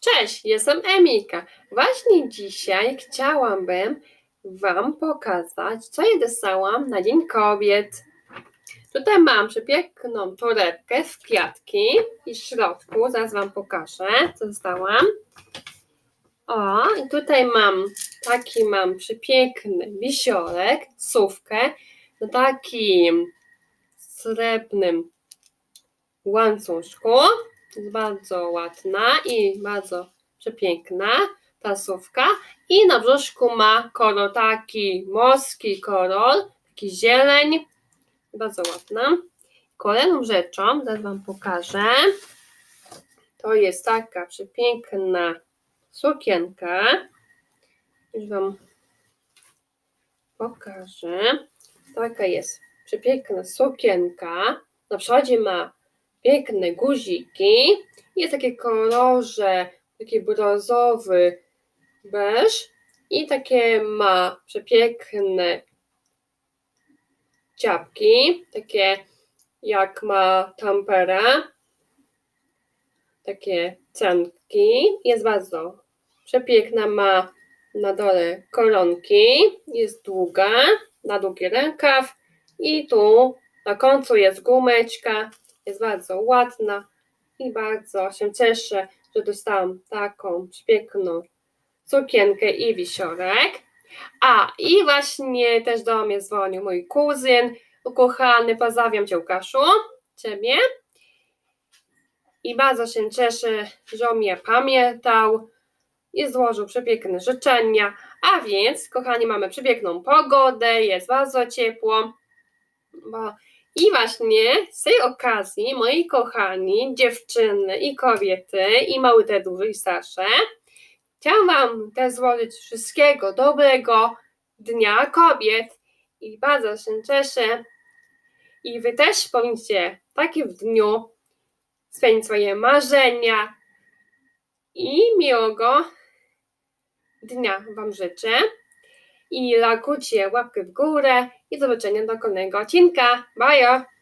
Cześć, jestem Emilka. Właśnie dzisiaj chciałabym Wam pokazać, co ja dostałam na Dzień Kobiet. Tutaj mam przepiękną torebkę z kwiatki i w środku, zaraz Wam pokażę, co dostałam. O, i tutaj mam taki mam przepiękny wisiorek, sówkę na takim srebrnym łańcuszku. Jest bardzo ładna i bardzo przepiękna tasówka. I na brzuszku ma kolor taki morski kolor, taki zieleń. Bardzo ładna. Kolejną rzeczą, zaraz Wam pokażę, to jest taka przepiękna sukienka. Już Wam pokażę. Taka jest przepiękna sukienka. Na przodzie ma piękne guziki. Jest takie kolorze, taki brązowy beż i takie ma przepiękne ciapki, takie jak ma tampera, takie cenki. Jest bardzo przepiękna, ma na dole koronki, jest długa, na długi rękaw i tu na końcu jest gumeczka, jest bardzo ładna i bardzo się cieszę, że dostałam taką piękną sukienkę i wisiorek. A i właśnie też do mnie dzwonił mój kuzyn, ukochany, pozdrawiam Cię Łukaszu, Ciebie. I bardzo się cieszę, że mnie pamiętał i złożył przepiękne życzenia. A więc, kochani, mamy przepiękną pogodę, jest bardzo ciepło. Bo i właśnie z tej okazji, moi kochani, dziewczyny i kobiety, i małe, te duże i starsze, chciałam Wam też złożyć wszystkiego dobrego Dnia Kobiet i bardzo się cieszę. I Wy też powinniście w dniu spełnić swoje marzenia i miłego dnia Wam życzę. I lajkujcie łapkę w górę i do zobaczenia do kolejnego odcinka. Bye!